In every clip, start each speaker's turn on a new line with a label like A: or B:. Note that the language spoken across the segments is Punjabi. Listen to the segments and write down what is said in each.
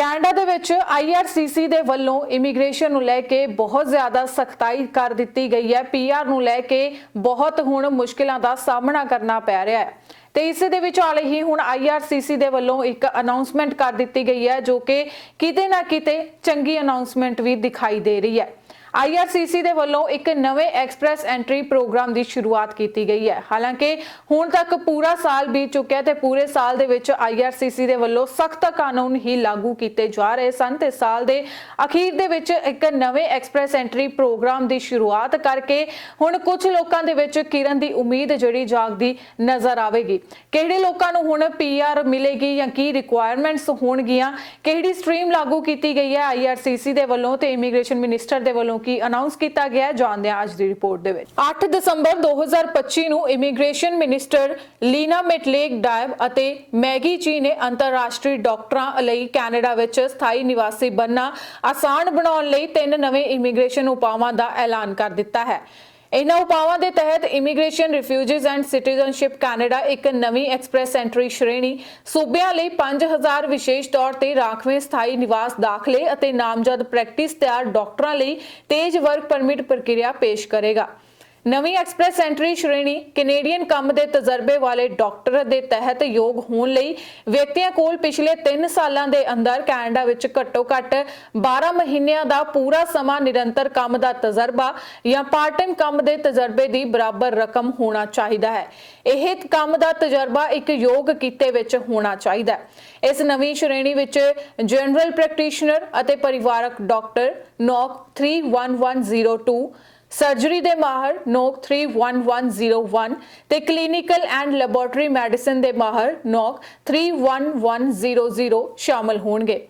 A: ਕੈਨੇਡਾ ਦੇ ਵਿੱਚ IRCC ਦੇ ਵੱਲੋਂ ਇਮੀਗ੍ਰੇਸ਼ਨ ਨੂੰ ਲੈ ਕੇ ਬਹੁਤ ਜ਼ਿਆਦਾ ਸਖਤਾਈ ਕਰ ਦਿੱਤੀ ਗਈ ਹੈ। PR ਨੂੰ ਲੈ ਕੇ ਬਹੁਤ ਹੁਣ ਮੁਸ਼ਕਿਲਾਂ ਦਾ ਸਾਹਮਣਾ ਕਰਨਾ ਪੈ ਰਿਹਾ ਹੈ। ਤੇ ਇਸੇ ਦੇ ਵਿਚਾਲੇ ਹੀ ਹੁਣ IRCC ਦੇ ਵੱਲੋਂ ਇੱਕ ਅਨਾਉਂਸਮੈਂਟ ਕਰ ਦਿੱਤੀ ਗਈ ਹੈ, ਜੋ ਕਿ ਕਿਤੇ ਨਾ ਕਿਤੇ ਚੰਗੀ ਅਨਾਉਂਸਮੈਂਟ ਵੀ ਦਿਖਾਈ ਦੇ ਰਹੀ ਹੈ। IRCC ਦੇ ਵੱਲੋਂ ਇੱਕ ਨਵੇਂ ਐਕਸਪ੍ਰੈਸ ਐਂਟਰੀ ਪ੍ਰੋਗਰਾਮ ਦੀ ਸ਼ੁਰੂਆਤ ਕੀਤੀ ਗਈ ਹੈ। ਹਾਲਾਂਕਿ ਹੁਣ ਤੱਕ ਪੂਰਾ ਸਾਲ ਬੀਤ ਚੁੱਕਿਆ ਤੇ ਪੂਰੇ ਸਾਲ ਦੇ ਵਿੱਚ IRCC ਦੇ ਵੱਲੋਂ ਸਖਤ ਕਾਨੂੰਨ ਹੀ ਲਾਗੂ ਕੀਤੇ ਜਾ ਰਹੇ ਸਨ ਤੇ ਸਾਲ ਦੇ ਅਖੀਰ ਦੇ ਵਿੱਚ ਇੱਕ ਨਵੇਂ ਐਕਸਪ੍ਰੈਸ ਐਂਟਰੀ ਪ੍ਰੋਗਰਾਮ ਦੀ ਸ਼ੁਰੂਆਤ ਕਰਕੇ ਹੁਣ ਕੁਝ ਲੋਕਾਂ ਦੇ ਵਿੱਚ ਕਿਰਨ ਦੀ ਉਮੀਦ ਜਿਹੜੀ ਜਾਗਦੀ ਨਜ਼ਰ ਆਵੇਗੀ। ਕਿਹੜੇ ਲੋਕਾਂ ਨੂੰ ਹੁਣ ਪੀਆਰ ਮਿਲੇਗੀ ਜਾਂ ਕੀ ਰਿਕੁਆਇਰਮੈਂਟਸ ਹੋਣਗੀਆਂ, ਕਿਹੜੀ ਸਟਰੀਮ ਲਾਗੂ ਕੀਤੀ ਗਈ ਹੈ IRCC ਦੇ ਵੱਲੋਂ ਤੇ ਇਮੀਗ੍ਰੇਸ਼ਨ ਮਿਨਿਸਟਰ ਦੇ ਵੱਲੋਂ ਕੀ ਅਨਾਉਂਸ ਕੀਤਾ ਗਿਆ ਹੈ ਜਾਣਦੇ ਹਾਂ ਅੱਜ ਦੀ ਰਿਪੋਰਟ ਦੇ ਵਿੱਚ। 8 ਦਸੰਬਰ 2025 ਨੂੰ ਇਮੀਗ੍ਰੇਸ਼ਨ ਮਿਨਿਸਟਰ ਲੀਨਾ ਮੈਟਲੇਕ ਡਾਇਬ ਅਤੇ ਮੈਗੀ ਚੀ ਨੇ ਅੰਤਰਰਾਸ਼ਟਰੀ ਡਾਕਟਰਾਂ ਲਈ ਕੈਨੇਡਾ ਵਿੱਚ ਸਥਾਈ ਨਿਵਾਸੀ ਬਣਨਾ ਆਸਾਨ ਬਣਾਉਣ ਲਈ ਤਿੰਨ ਨਵੇਂ ਇਮੀਗ੍ਰੇਸ਼ਨ ਉਪਾਵਾਂ ਦਾ ਐਲਾਨ ਕਰ ਦਿੱਤਾ ਹੈ। ਇਹਨਾਂ ਉਪਾਵਾਂ ਦੇ ਤਹਿਤ immigration, refugees and citizenship Canada ਇੱਕ ਨਵੀਂ ਐਕਸਪ੍ਰੈਸ ਐਂਟਰੀ ਸ਼੍ਰੇਣੀ, ਸੂਬਿਆਂ ਲਈ 5000 ਵਿਸ਼ੇਸ਼ ਤੌਰ ਤੇ ਰਾਖਵੇਂ ਸਥਾਈ ਨਿਵਾਸ ਦਾਖਲੇ ਅਤੇ ਨਾਮਜ਼ਦ ਪ੍ਰੈਕਟਿਸ ਤਿਆਰ ਡਾਕਟਰਾਂ ਲਈ ਤੇਜ਼ ਵਰਕ ਪਰਮਿਟ ਪ੍ਰਕਿਰਿਆ ਪੇਸ਼ ਕਰੇਗਾ। ਨਵੀਂ ਐਕਸਪ੍ਰੈਸ ਐਂਟਰੀ ਸ਼੍ਰੇਣੀ ਕੈਨੇਡੀਅਨ ਕੰਮ ਦੇ ਤਜਰਬੇ ਵਾਲੇ ਡਾਕਟਰ ਦੇ ਤਹਿਤ ਯੋਗ ਹੋਣ ਲਈ ਵਿਅਕਤੀਆਂ ਕੋਲ ਪਿਛਲੇ 3 ਸਾਲਾਂ ਦੇ ਅੰਦਰ ਕੈਨੇਡਾ ਵਿੱਚ ਘੱਟੋ-ਘੱਟ 12 ਮਹੀਨਿਆਂ ਦਾ ਪੂਰਾ ਸਮਾਂ ਨਿਰੰਤਰ ਕੰਮ ਦਾ ਤਜਰਬਾ ਜਾਂ ਪਾਰਟ ਟਾਈਮ ਕੰਮ ਦੇ ਤਜਰਬੇ ਦੀ ਬਰਾਬਰ ਰਕਮ ਹੋਣਾ ਚਾਹੀਦਾ ਹੈ। ਇਹ ਕੰਮ ਦਾ ਤਜਰਬਾ ਇੱਕ ਯੋਗ ਕਿੱਤੇ ਵਿੱਚ ਹੋਣਾ ਚਾਹੀਦਾ ਹੈ। ਇਸ ਨਵੀਂ ਸ਼੍ਰੇਣੀ ਵਿੱਚ ਜਨਰਲ ਪ੍ਰੈਕਟੀਸ਼ਨਰ ਅਤੇ ਪਰਿਵਾਰਕ ਡਾਕਟਰ ਨੌਕ 31102 ਸਰਜਰੀ ਦੇ ਮਾਹਰ ਨੋਕ 31101 ਤੇ ਕਲੀਨਿਕਲ ਐਂਡ ਲੈਬੋਰੇਟਰੀ ਮੈਡੀਸਿਨ ਦੇ ਮਾਹਰ ਨੋਕ 31100 ਸ਼ਾਮਲ ਹੋਣਗੇ।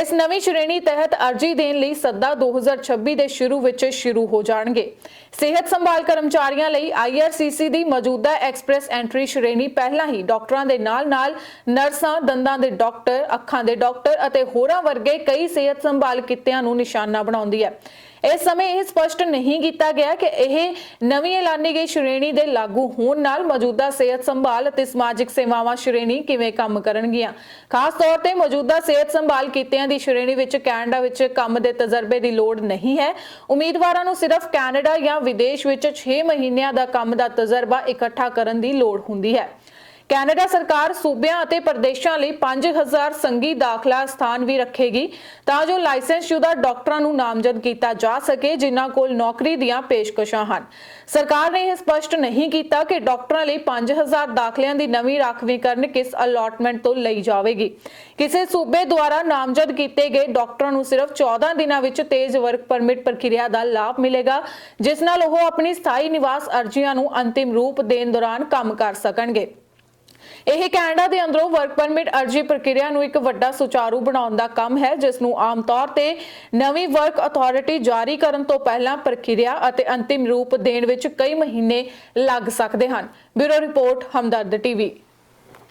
A: ਇਸ ਨਵੀਂ ਸ਼੍ਰੇਣੀ ਤਹਿਤ ਅਰਜ਼ੀ ਦੇਣ ਲਈ ਸੱਦਾ 2026 ਦੇ ਸ਼ੁਰੂ ਵਿੱਚ ਸ਼ੁਰੂ ਹੋ ਜਾਣਗੇ। ਸਿਹਤ ਸੰਭਾਲ ਕਰਮਚਾਰੀਆਂ ਲਈ IRCC ਦੀ ਮੌਜੂਦਾ ਐਕਸਪ੍ਰੈਸ ਐਂਟਰੀ ਸ਼੍ਰੇਣੀ ਪਹਿਲਾਂ ਹੀ ਡਾਕਟਰਾਂ ਦੇ ਨਾਲ-ਨਾਲ ਨਰਸਾਂ, ਦੰਦਾਂ ਦੇ ਡਾਕਟਰ, ਅੱਖਾਂ ਦੇ ਡਾਕਟਰ ਅਤੇ ਹੋਰਾਂ ਵਰਗੇ ਕਈ ਸਿਹਤ ਸੰਭਾਲ ਕਿੱਤਿਆਂ ਨੂੰ ਨਿਸ਼ਾਨਾ ਬਣਾਉਂਦੀ ਹੈ। ਇਸ ਸਮੇਂ ਇਹ ਸਪਸ਼ਟ ਨਹੀਂ ਕੀਤਾ ਗਿਆ ਕਿ ਇਹ ਨਵੀਂ ਐਲਾਨੀ ਗਈ ਸ਼੍ਰੇਣੀ ਦੇ ਲਾਗੂ ਹੋਣ ਨਾਲ ਮੌਜੂਦਾ ਸਿਹਤ ਸੰਭਾਲ ਅਤੇ ਸਮਾਜਿਕ ਸੇਵਾਵਾਂ ਸ਼੍ਰੇਣੀ ਕਿਵੇਂ ਕੰਮ ਕਰਨਗੀਆਂ? ਖਾਸ ਤੌਰ ਤੇ ਮੌਜੂਦਾ ਸਿਹਤ ਸੰਭਾਲ ਕਿੱਤਿਆਂ ਦੀ ਸ਼੍ਰੇਣੀ ਵਿੱਚ ਕੈਨੇਡਾ ਵਿੱਚ ਕੰਮ ਦੇ ਤਜਰਬੇ ਦੀ ਲੋੜ ਨਹੀਂ ਹੈ। ਉਮੀਦਵਾਰਾਂ ਨੂੰ ਸਿਰਫ ਕੈਨੇਡਾ ਜਾਂ ਵਿਦੇਸ਼ ਵਿੱਚ 6 ਮਹੀਨਿਆਂ ਦਾ ਕੰਮ ਦਾ ਤਜਰਬਾ ਇਕੱਠਾ ਕਰਨ ਦੀ ਲੋੜ ਹੁੰਦੀ ਹੈ। ਕੈਨੇਡਾ ਸਰਕਾਰ ਸੂਬਿਆਂ ਅਤੇ ਪ੍ਰਦੇਸ਼ਾਂ ਲਈ 5000 ਸੰਗੀ ਦਾਖਲਾ ਸਥਾਨ ਵੀ ਰੱਖੇਗੀ, ਤਾਂ ਜੋ ਲਾਇਸੈਂਸਸ਼ੁਦਾ ਡਾਕਟਰਾਂ ਨੂੰ ਨਾਮਜ਼ਦ ਕੀਤਾ ਜਾ ਸਕੇ, ਜਿਨ੍ਹਾਂ ਕੋਲ ਨੌਕਰੀ ਦੀਆਂ ਪੇਸ਼ਕਸ਼ਾਂ ਹਨ। ਸਰਕਾਰ ਨੇ ਇਹ ਸਪਸ਼ਟ ਨਹੀਂ ਕੀਤਾ ਕਿ ਡਾਕਟਰਾਂ ਲਈ 5000 ਦਾਖਲਿਆਂ ਦੀ ਨਵੀਂ ਰਾਖਵੀਕਰਨ ਕਿਸ ਅਲਾਟਮੈਂਟ ਤੋਂ ਲਈ ਜਾਵੇਗੀ। ਕਿਸੇ ਸੂਬੇ ਦੁਆਰਾ ਨਾਮਜ਼ਦ ਕੀਤੇ ਗਏ ਡਾਕਟਰਾਂ ਨੂੰ ਸਿਰਫ 14 ਦਿਨਾਂ ਵਿੱਚ ਤੇਜ਼ ਵਰਕ ਪਰਮਿਟ ਪ੍ਰਕਿਰਿਆ ਦਾ ਲਾਭ ਮਿਲੇਗਾ, ਜਿਸ ਨਾਲ ਉਹ ਆਪਣੀ ਸਥਾਈ ਨਿਵਾਸ ਅਰਜ਼ੀਆਂ ਨੂੰ ਅੰਤਿਮ ਰੂਪ ਦੇਣ ਦੌਰਾਨ ਕੰਮ ਕਰ ਸਕਣਗੇ। ਇਹ ਕੈਨੇਡਾ ਦੇ ਅੰਦਰੋਂ ਵਰਕ ਪਰਮਿਟ ਅਰਜ਼ੀ ਪ੍ਰਕਿਰਿਆ ਨੂੰ ਇੱਕ ਵੱਡਾ ਸੁਚਾਰੂ ਬਣਾਉਣ ਦਾ ਕੰਮ ਹੈ, ਜਿਸ ਨੂੰ ਆਮ ਤੌਰ ਤੇ ਨਵੀਂ ਵਰਕ ਅਥਾਰਟੀ ਜਾਰੀ ਕਰਨ ਤੋਂ ਪਹਿਲਾਂ ਪ੍ਰਕਿਰਿਆ ਅਤੇ ਅੰਤਿਮ ਰੂਪ ਦੇਣ ਵਿੱਚ ਕਈ ਮਹੀਨੇ ਲੱਗ ਸਕਦੇ ਹਨ। Bureau report, Hamdard TV.